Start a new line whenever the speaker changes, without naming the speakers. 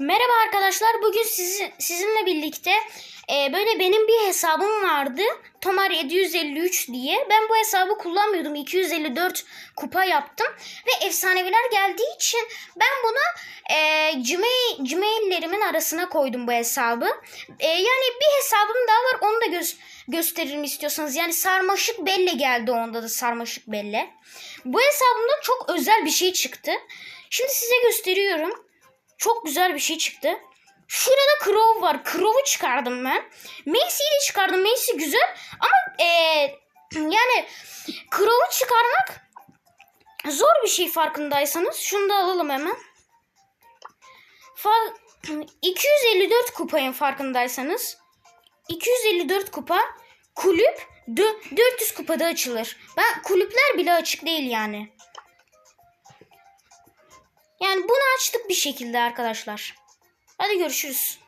Merhaba arkadaşlar. Bugün sizi, sizinle birlikte e, böyle benim bir hesabım vardı. Tomar 753 diye. Ben bu hesabı kullanmıyordum. 254 kupa yaptım. Ve efsaneviler geldiği için ben bunu e, Gmail, Gmail'lerimin arasına koydum bu hesabı. E, yani bir hesabım daha var. Onu da göz, gösteririm istiyorsanız. Yani sarmaşık belle geldi onda da sarmaşık belle. Bu hesabımda çok özel bir şey çıktı. Şimdi size gösteriyorum. Çok güzel bir şey çıktı. Şurada Crow var. Crow'u çıkardım ben. Macy'yi de çıkardım. Macy güzel ama eee, yani Crow'u çıkarmak zor bir şey farkındaysanız. Şunu da alalım hemen. Fa 254 kupayın farkındaysanız. 254 kupa kulüp dö- 400 kupada açılır. Ben kulüpler bile açık değil yani. Yani bunu açtık bir şekilde arkadaşlar. Hadi görüşürüz.